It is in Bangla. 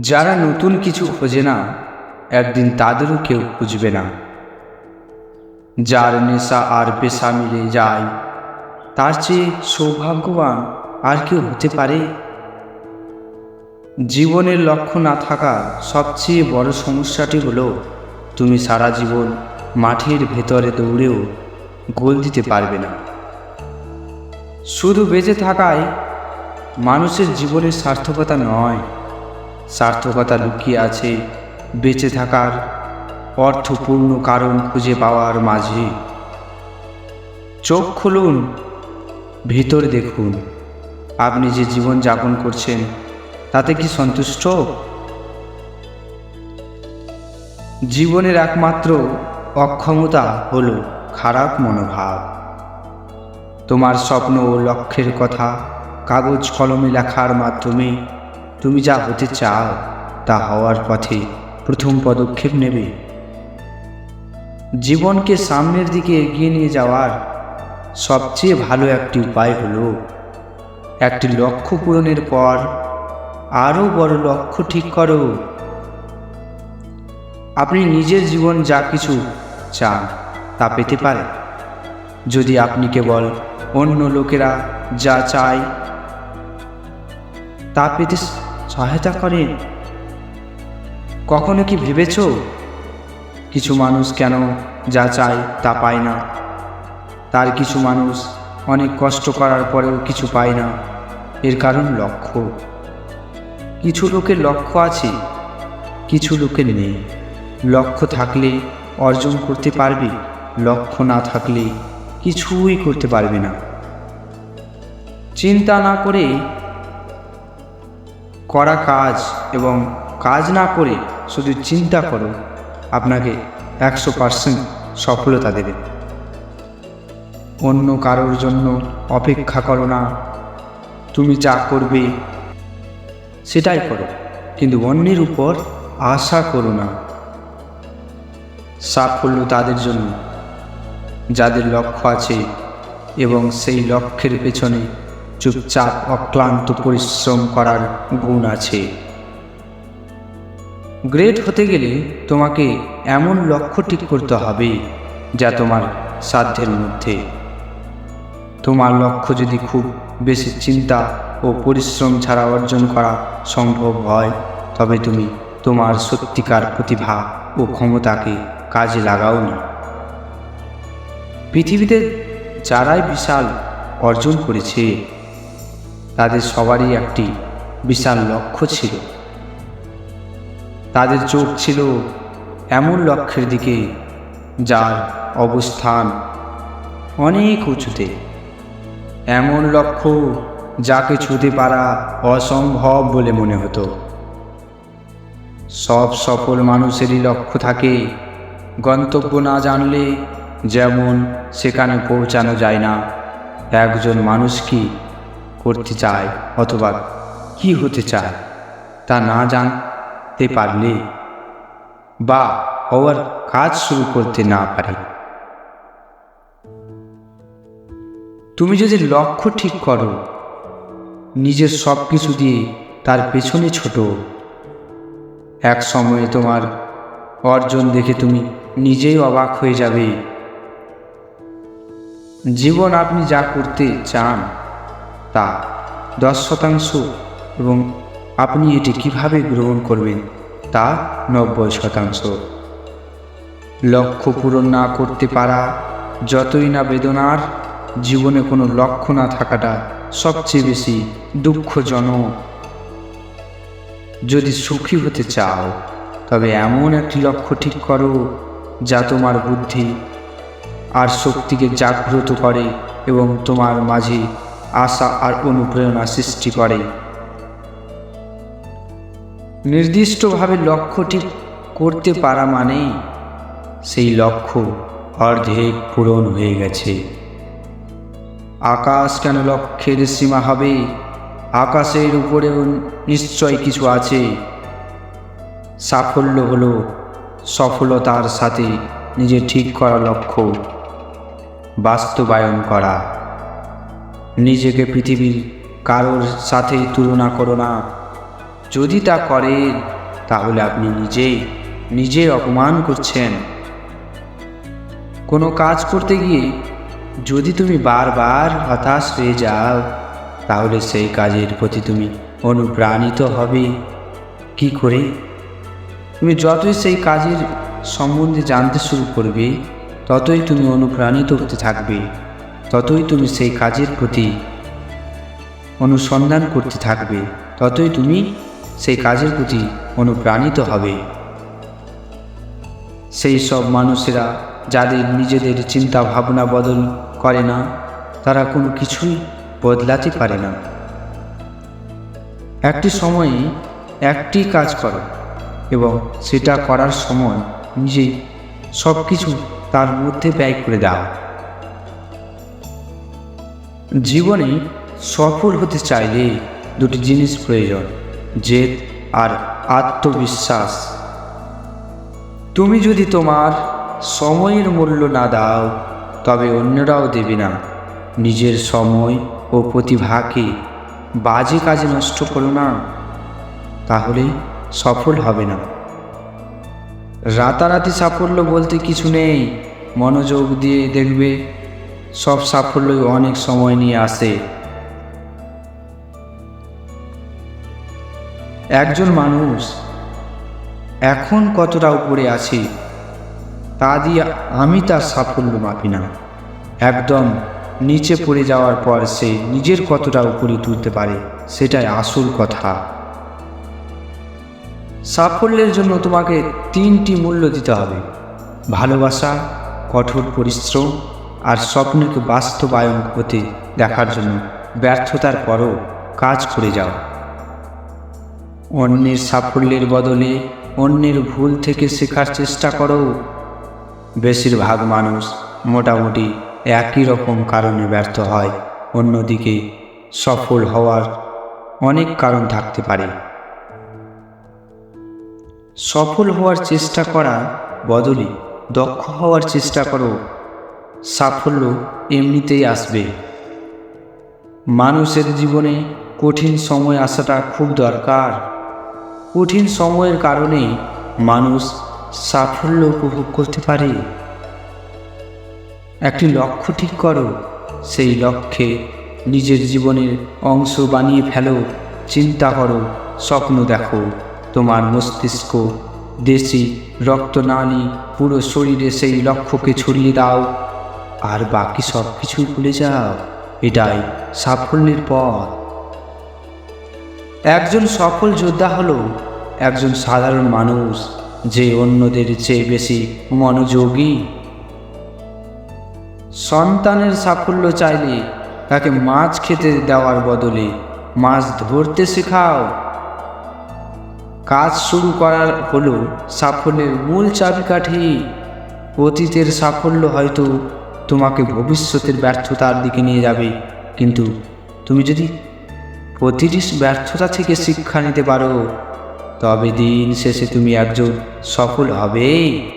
যারা নতুন কিছু খোঁজে না, একদিন তাদেরও কেউ খুঁজবে না। যার নেশা আর পেশা মিলে যায়, তার চেয়ে সৌভাগ্যবান আর কেউ হতে পারে? জীবনের লক্ষ্য না থাকা সবচেয়ে বড় সমস্যাটি হলো, তুমি সারা জীবন মাঠের ভেতরে দৌড়েও গোল দিতে পারবে না। শুধু বেঁচে থাকায় মানুষের জীবনের সার্থকতা নয় সার্থকতা লুকিয়ে আছে বেঁচে থাকার অর্থপূর্ণ কারণ খুঁজে পাওয়ার মাঝে। চোখ খুলুন, ভিতরে দেখুন। আপনি যে জীবন যাপন করছেন, তাতে কি সন্তুষ্ট? জীবনের একমাত্র অক্ষমতা হলো খারাপ মনোভাব। তোমার স্বপ্ন ও লক্ষ্যের কথা কাগজ কলমে লেখার মাধ্যমে তুমি যা হতে চাও তা হওয়ার পথে প্রথম পদক্ষেপ নেবে। জীবনকে সামনের দিকে এগিয়ে নিয়ে যাওয়ার সবচেয়ে ভালো একটি উপায় হলো, একটি লক্ষ্য পূরণের পর আরও বড় লক্ষ্য ঠিক করো। আপনি নিজের জীবন যা কিছু চান তা পেতে পারেন। যদি আপনি কেবল অন্য লোকেরা যা চায় তা পেতে সহায়তা করেন। কখনো কি ভেবেছ? কিছু মানুষ কেন যা চায় তা পায় না। তার কিছু মানুষ অনেক কষ্ট করার পরেও কিছু পায় না। এর কারণ লক্ষ্য। কিছু লোকের লক্ষ্য আছে, কিছু লোকের নেই। লক্ষ্য থাকলে অর্জন করতে পারবে, লক্ষ্য না থাকলে কিছুই করতে পারবে না। চিন্তা না করে করা কাজ এবং কাজ না করে শুধু চিন্তা করো, আপনাকে একশো পার্সেন্ট সফলতা দেবে। অন্য কারোর জন্য অপেক্ষা করো না। তুমি যা করবে সেটাই করো, কিন্তু অন্যের উপর আশা করো না। সাফল্য তাদের জন্য, যাদের লক্ষ্য আছে এবং সেই লক্ষ্যের পেছনে চুপচাপ অক্লান্ত পরিশ্রম করার গুণ আছে। গ্রেট হতে গেলে তোমাকে এমন লক্ষ্য ঠিক করতে হবে যা তোমার সাধ্যের মধ্যে। তোমার লক্ষ্য যদি খুব বেশি চিন্তা ও পরিশ্রম ছাড়া অর্জন করা সম্ভব হয়, তবে তুমি তোমার সত্যিকার প্রতিভা ও ক্ষমতাকে কাজে লাগাও না। পৃথিবীতে যারাই বিশাল অর্জন করেছে তাদের সবারই একটি বিশাল লক্ষ্য ছিল। তাদের চোখ ছিল এমন লক্ষ্যের দিকে যার অবস্থান অনেক উঁচুতে। এমন লক্ষ্য যাকে ছুতে পারা অসম্ভব বলে মনে হতো। সব সফল মানুষেরই লক্ষ্য থাকে, গন্তব্য না জানলে যেমন সেখানে পৌঁছানো যায় না। একজন মানুষ কি করতে চায় অথবা কি হতে চায় তা না জানতে পারলে বা হওয়ার কাজ শুরু করতে না পারে। তুমি যদি লক্ষ্য ঠিক করো, নিজের সব কিছু দিয়ে তার পেছনে ছোট। এক সময়ে তোমার অর্জন দেখে তুমি নিজেই অবাক হয়ে যাবে। জীবন আপনি যা করতে চান তা দশ শতাংশ এবং আপনি এটি কীভাবে গ্রহণ করবেন তা নব্বই শতাংশ। লক্ষ্য পূরণ না করতে পারা যতই না বেদনার, জীবনে কোনো লক্ষ্য না থাকাটা সবচেয়ে বেশি দুঃখজনক। যদি সুখী হতে চাও, তবে এমন একটি লক্ষ্য ঠিক করো যা তোমার বুদ্ধি আর শক্তিকে জাগ্রত করে এবং তোমার মাঝে আশা আর অনুপ্রেরণা সৃষ্টি করে। নির্দিষ্টভাবে লক্ষ্য ঠিক করতে পারা মানেই সেই লক্ষ্য অর্ধেক পূরণ হয়ে গেছে। আকাশ কেন লক্ষ্যের সীমা হবে? আকাশের উপরেও নিশ্চয় কিছু আছে। সাফল্য হলো সফলতার সাথে নিজের ঠিক করা লক্ষ্য, বাস্তবায়ন করা। নিজেকে পৃথিবীর কারোর সাথে তুলনা করো না। যদি তা করেন তাহলে আপনি নিজেই নিজের অপমান করছেন। কোনো কাজ করতে গিয়ে যদি তুমি বারবার হতাশ হয়ে যাও, তাহলে সেই কাজের প্রতি তুমি অনুপ্রাণিত হবে। কি করে? তুমি যতই সেই কাজের সম্বন্ধে জানতে শুরু করবে, ততই তুমি অনুপ্রাণিত হতে থাকবে। ততই তুমি সেই কাজের প্রতি অনুসন্ধান করতে থাকবে, ততই তুমি সেই কাজের প্রতি অনুপ্রাণিত হবে। সেই সব মানুষেরা যাদের নিজেদের চিন্তা ভাবনা বদল করে না, তারা কোনো কিছুই বদলাতে পারে না। একটি সময়ে একটি কাজ করো এবং সেটা করার সময় নিজেই সব কিছু তার মধ্যে ব্যয় করে দাও। জীবনে সফল হতে চাইলে দুটি জিনিস প্রয়োজন, জেদ আর আত্মবিশ্বাস। তুমি যদি তোমার সময়ের মূল্য না দাও, তবে অন্যরাও দেবে না। নিজের সময় ও প্রতিভাকে বাজে কাজে নষ্ট করো না, তাহলে সফল হবে না। রাতারাতি সাফল্য বলতে কিছু নেই, মনোযোগ দিয়ে দেখবে সব সাফল্যই অনেক সময় নিয়ে আসে। একজন মানুষ এখন কতটা উপরে আছে, তা দিয়ে আমি তার সাফল্য মাপি না। একদম নিচে পড়ে যাওয়ার পর সে নিজের কতটা উপরে তুলতে পারে, সেটাই আসল কথা। সাফল্যের জন্য তোমাকে তিনটি মূল্য দিতে হবে। ভালোবাসা, কঠোর পরিশ্রম আর স্বপ্নকে বাস্তবায়ন হতে দেখার জন্য ব্যর্থতার পরও কাজ করে যাও। অন্যের সাফল্যের বদলে অন্যের ভুল থেকে শেখার চেষ্টা করো। বেশিরভাগ মানুষ মোটামুটি একই রকম কারণে ব্যর্থ হয়, অন্যদিকে সফল হওয়ার অনেক কারণ থাকতে পারে। সফল হওয়ার চেষ্টা করা বদলে দক্ষ হওয়ার চেষ্টা করো। সাফল্য এমনিতেই আসবে। মানুষের জীবনে কঠিন সময় আসাটা খুব দরকার। কঠিন সময়ের কারণে মানুষ সাফল্য উপভোগ করতে পারে। একটি লক্ষ্য ঠিক করো, সেই লক্ষ্যে নিজের জীবনের অংশ বানিয়ে ফেলো, চিন্তা করো, স্বপ্ন দেখো। তোমার মস্তিষ্ক দেশি রক্তনালী পুরো শরীরে সেই লক্ষ্যকে ছড়িয়ে দাও। আর বাকি সব কিছু ভুলে যাও। এটাই সাফল্যের পথ। একজন সফল যোদ্ধা হলো একজন সাধারণ মানুষ যে অন্যদের চেয়ে বেশি মনোযোগী। সন্তানের সাফল্য চাইলে তাকে মাছ খেতে দেওয়ার বদলে মাছ ধরতে শেখাও। কাজ শুরু করার হলো সাফল্যের মূল চাবিকাঠি। অতীতের সাফল্য হয়তো তোমাকে ভবিষ্যতের ব্যর্থতার দিকে নিয়ে যাবে। কিন্তু তুমি যদি প্রতিটি ব্যর্থতা থেকে শিক্ষা নিতে পারো, তবে দিন শেষে তুমি একজন সফল হবেই।